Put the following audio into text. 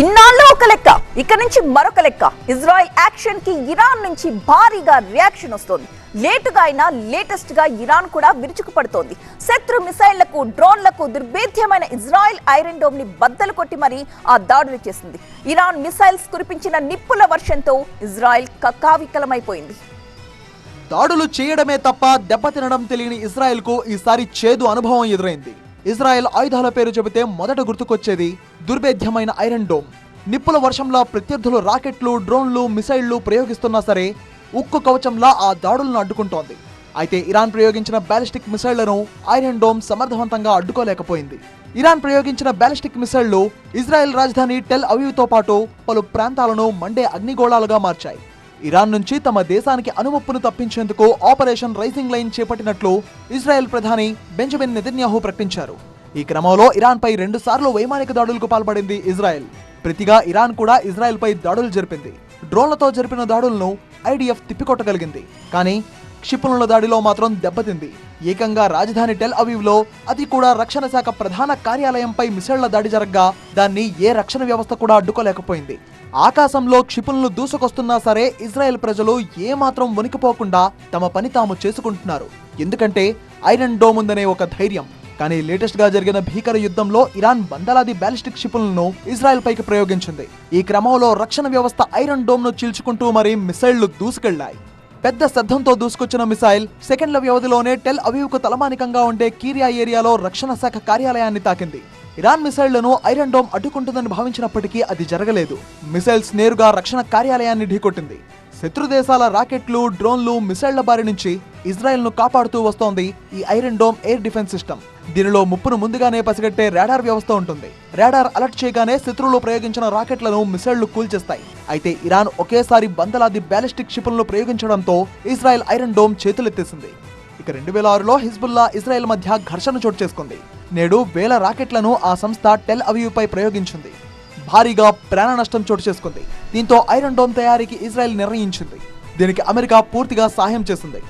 ఇన్నాళ్ళు ఒక లెక్క. ఇక నుంచి మరొక లెక్క. ఇజ్రాయెల్ యాక్షన్కి ఇరాన్ నుంచి భారీగా రియాక్షన్ వస్తోంది. లేటుగా అయినా లేటెస్ట్గా ఇరాన్ కూడా విరుచుకుపడుతోంది. శత్రు మిసైళ్ళకు డ్రోన్లకు దుర్భేద్యమైన ఇజ్రాయెల్ ఐరన్ డోమ్ని బద్దలు కొట్టి మరీ ఆ దాడులు చేసింది. ఇరాన్ మిసైల్స్ కురిపించిన నిప్పుల వర్షంతో ఇజ్రాయెల్ కకావికలమైపోయింది దాడులు చేయడమే తప్ప దెబ్బతినడం తెలియని ఇజ్రాయెల్కు ఈసారి చేదు అనుభవం ఎదురైంది. ఇజ్రాయెల్ ఆయుధాల పేరు చెబితే మొదట గుర్తుకొచ్చేది దుర్భేద్యమైన ఐరన్ డోమ్. నిప్పుల వర్షంలో ప్రత్యర్థులు రాకెట్లు డ్రోన్లు మిసైళ్ళు ప్రయోగిస్తున్నా సరే ఉక్కు కవచంలా ఆ దాడులను అడ్డుకుంటోంది. అయితే ఇరాన్ ప్రయోగించిన బ్యాలిస్టిక్ మిసైళ్ళను ఐరన్ డోమ్ సమర్థవంతంగా అడ్డుకోలేకపోయింది. ఇరాన్ ప్రయోగించిన బ్యాలిస్టిక్ మిసైళ్ళు ఇజ్రాయెల్ రాజధాని టెల్ అవీవ్తో పాటు పలు ప్రాంతాలను మండే అగ్నిగోళాలుగా మార్చాయి. ఇరాన్ నుంచి తమ దేశానికి అనుముప్పును తప్పించేందుకు ఆపరేషన్ రైసింగ్ లైన్ చేపట్టినట్లు ఇజ్రాయెల్ ప్రధాని బెంజమిన్ నెతన్యాహు ప్రకటించారు. ఈ క్రమంలో ఇరాన్పై రెండు సార్లు వైమానిక దాడులకు పాల్పడింది ఇజ్రాయెల్. ప్రతిగా ఇరాన్ కూడా ఇజ్రాయెల్పై దాడులు జరిపింది. డ్రోన్లతో జరిపిన దాడులను ఐడిఎఫ్ తిప్పికొట్టగలిగింది. కానీ క్షిపణుల దాడిలో మాత్రం దెబ్బతింది. ఏకంగా రాజధాని టెల్ అవీవ్లో అది కూడా రక్షణ శాఖ ప్రధాన కార్యాలయంపై మిసైళ్ళ దాడి జరగ్గా దాన్ని ఏ రక్షణ వ్యవస్థ కూడా అడ్డుకోలేకపోయింది. ఆకాశంలో క్షిపణులు దూసుకొస్తున్నా సరే ఇజ్రాయెల్ ప్రజలు ఏమాత్రం వణికిపోకుండా తమ పని తాము చేసుకుంటున్నారు. ఎందుకంటే ఐరన్ డోమ్ ఉందనే ఒక ధైర్యం. కానీ లేటెస్ట్గా జరిగిన భీకర యుద్ధంలో ఇరాన్ వందలాది బ్యాలిస్టిక్ క్షిపులను ఇజ్రాయెల్ పైకి ప్రయోగించింది. ఈ క్రమంలో రక్షణ వ్యవస్థ ఐరన్ డోమ్ను చీల్చుకుంటూ మరి మిసైళ్ళు దూసుకెళ్ళాయి. పెద్ద శబ్దంతో దూసుకొచ్చిన మిసైల్ సెకండ్ల వ్యవధిలోనే టెల్ అవీవ్కు తలమానికంగా ఉండే కీరియా ఏరియాలో రక్షణ శాఖ కార్యాలయాన్ని తాకింది. ఇరాన్ మిసైళ్ళను ఐరన్ డోమ్ అడ్డుకుంటుందని భావించినప్పటికీ అది జరగలేదు. మిసైల్స్ నేరుగా రక్షణ కార్యాలయాన్ని ఢీకొట్టింది. శత్రు దేశాల రాకెట్లు డ్రోన్లు మిసైళ్ళ బారి నుంచి ఇజ్రాయెల్ను కాపాడుతూ వస్తోంది ఈ iron dome air defence system. దీనిలో ముప్పును ముందుగానే పసిగట్టే రాడార్ వ్యవస్థ ఉంటుంది. రాడార్ అలర్ట్ చేయగానే శత్రువులు ప్రయోగించిన రాకెట్లను మిసైళ్ళు కూల్చేస్తాయి అయితే ఇరాన్ ఒకేసారి వందలాది బ్యాలిస్టిక్ క్షిపణులు ప్రయోగించడంతో ఇజ్రాయెల్ ఐరన్ డోమ్ చేతులెత్తేసింది. ఇక రెండు వేల ఆరులో హిజ్బుల్లా ఇజ్రాయెల్ మధ్య ఘర్షణ చోటు చేసుకుంది. నేడు వేల రాకెట్లను ఆ సంస్థ టెల్ అవీవ్పై ప్రయోగించింది. భారీగా ప్రాణ నష్టం చోటు చేసుకుంది. దీంతో ఐరన్ డోమ్ తయారీకి ఇజ్రాయెల్ నిర్ణయించింది. దీనికి అమెరికా పూర్తిగా సహాయం చేసింది.